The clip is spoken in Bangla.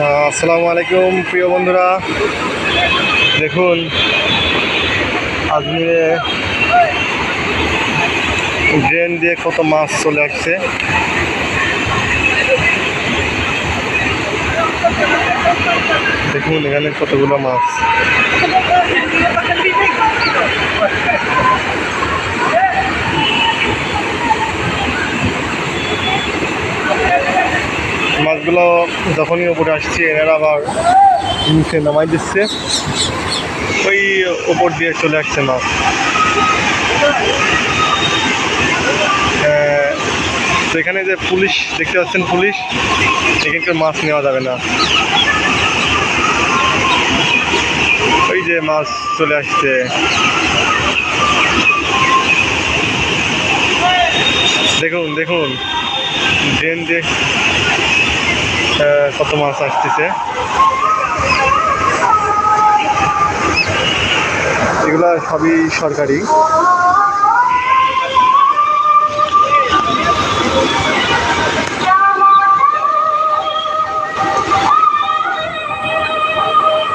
আসসালামু আলাইকুম, প্রিয় বন্ধুরা। দেখুন, আজমিরে ড্রেন দিয়ে কত মাছ চলে আসছে। দেখুন, এখানে কতগুলো মাছ। মাছগুলো যখনই ওপরে আসছে, এনারা আবার নিচে নামাই দিচ্ছে। ওই ওপর দিয়ে চলে আসছে মাছ। তো এখানে যে পুলিশ, দেখতে পাচ্ছেন পুলিশ, এখানকার মাছ নেওয়া যাবে না। ওই যে মাছ চলে আসছে। দেখুন দেখুন। ড্রেন দিয়ে কত মাছ আসতেছে। এগুলো সবই সরকারি।